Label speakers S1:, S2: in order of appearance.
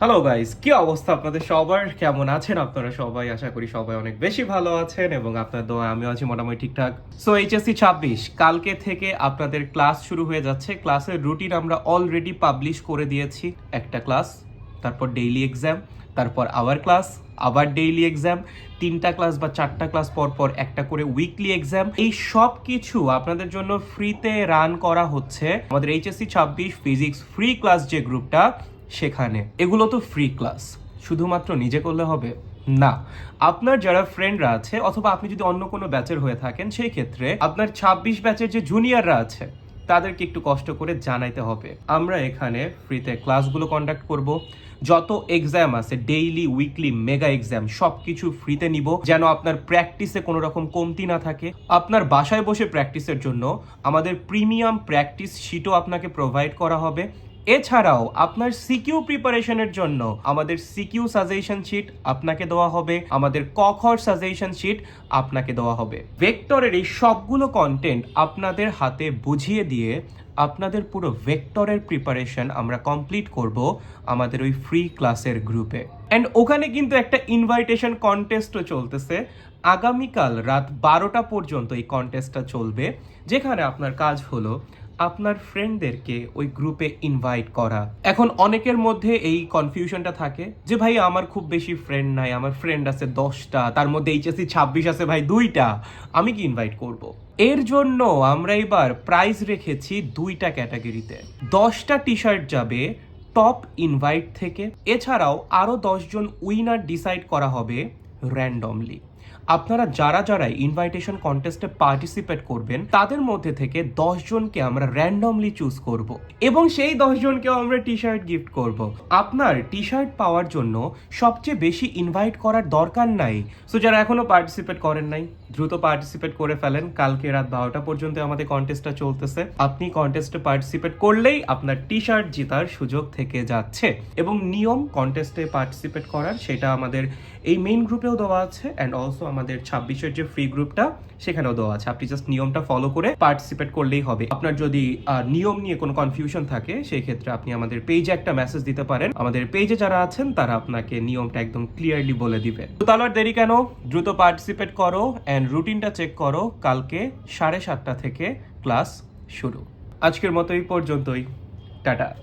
S1: Hello guys কি অবস্থা আপনাদের সবার? কেমন আছেন আপনারা সবাই? আশা করি সবাই অনেক বেশি ভালো আছেন এবং আপনার দোয়া আমিও আছি মোটামুটি ঠিকঠাক। সো এইচএসসি ছাব্বিশ, কালকে থেকে আপনাদের ক্লাস শুরু হয়ে যাচ্ছে। ক্লাসের রুটিন আমরা অলরেডি পাবলিশ করে দিয়েছি। একটা ক্লাস, তারপর ডেইলি এক্সাম তারপর আওয়ার ক্লাস আবার ডেইলি এক্সাম তিনটা ক্লাস বা চারটা ক্লাস পর পর একটা করে উইকলি এক্সাম এই সব কিছু আপনাদের জন্য ফ্রিতে রান করা হচ্ছে। আমাদের এইচএসসি ছাব্বিশ ফিজিক্স ফ্রি ক্লাস যে গ্রুপটা সেখানে। এগুলো তো ফ্রি ক্লাস শুধুমাত্র নিজে করলে হবে? না। আপনার যারা ফ্রেন্ডরা আছে, অথবা আপনি যদি অন্য কোনো ব্যাচের হয়ে থাকেন, সেই ক্ষেত্রে আপনার ছাব্বিশ ব্যাচের যে জুনিয়ররা আছে, তাদেরকে একটু কষ্ট করে জানাইতে হবে। আমরা এখানে ফ্রিতে ক্লাসগুলো কন্ডাক্ট করব। যত এক্সাম আছে ডেইলি উইকলি মেগা এক্সাম সব কিছু ফ্রিতে নিব, যেন আপনার প্র্যাকটিসে কোনো রকম কমতি না থাকে। আপনার বাসায় বসে প্র্যাকটিসের জন্য আমাদের প্রিমিয়াম প্র্যাকটিস শিটও আপনাকে প্রোভাইড করা হবে। এছাড়াও আপনার সিকিউ প্রিপারেশনের জন্য আমাদের সিকিউ সাজেশন শিট আপনাকে দেওয়া হবে, আমাদের কখর সাজেশন শিট আপনাকে দেওয়া হবে। ভেক্টরের এই সবগুলো কন্টেন্ট আপনাদের হাতে বুঝিয়ে দিয়ে আপনাদের পুরো ভেক্টরের প্রিপারেশন আমরা কমপ্লিট করব আমাদের ওই ফ্রি ক্লাসের গ্রুপে অ্যান্ড ওখানে কিন্তু একটা ইনভাইটেশন কন্টেস্টও চলতেছে। আগামীকাল রাত বারোটা পর্যন্ত এই কন্টেস্টটা চলবে, যেখানে আপনার কাজ হলো আপনার ফ্রেন্ডদেরকে ওই গ্রুপে ইনভাইট করা। এখন অনেকের মধ্যে এই কনফিউশনটা থাকে যে, ভাই, আমার খুব বেশি ফ্রেন্ড নাই, আমার ফ্রেন্ড আছে দশটা, তার মধ্যে এইচএসসি ছাব্বিশ আছে ভাই দুইটা, আমি কি ইনভাইট করব। এর জন্য আমরা এবার প্রাইজ রেখেছি দুইটা ক্যাটাগরিতে দশটা টি শার্ট যাবে টপ ইনভাইট থেকে। এছাড়াও আরও দশজন উইনার ডিসাইড করা হবে র্যান্ডমলি আপনারা যারা যারা ইনভাইটেশন কন্টেস্টে পার্টিসিপেট করবেন, তাদের মধ্যে থেকে দশজনকে আমরা র্যান্ডমলি চুজ করব এবং সেই দশজনকেও আমরা টি শার্ট গিফট করব। আপনার টি শার্ট পাওয়ার জন্য সবচেয়ে বেশি ইনভাইট করার দরকার নাই। সো যারা এখনও পার্টিসিপেট করেন নাই, দ্রুত পার্টিসিপেট করে ফেলেন। কালকে রাত বারোটা পর্যন্ত আমাদের কন্টেস্টটা চলতেছে। আপনি কন্টেস্টে পার্টিসিপেট করলেই আপনার টি শার্ট জেতার সুযোগ থেকে যাচ্ছে এবং নিয়ম কন্টেস্টে পার্টিসিপেট করার, সেটা আমাদের এই মেইন গ্রুপেও দেওয়া আছে। অ্যান্ড অলসো আমাদের ছাব্বিশের যে ফ্রি গ্রুপটা সেখানেও দেওয়া আছে। আপনি জাস্ট নিয়মটা ফলো করে পার্টিসিপেট করলেই হবে। আপনার যদি নিয়ম নিয়ে কোনো কনফিউশন থাকে, সেই ক্ষেত্রে আপনি আমাদের পেজে একটা মেসেজ দিতে পারেন। আমাদের পেজে যারা আছেন, তারা আপনাকে নিয়মটা একদম ক্লিয়ারলি বলে দিবে। তো তাহলে দেরি কেন? দ্রুত পার্টিসিপেট করো অ্যান্ড রুটিনটা চেক করো। কালকে সাড়ে সাতটা থেকে ক্লাস শুরু। আজকের মতো এই পর্যন্তই। টাটা।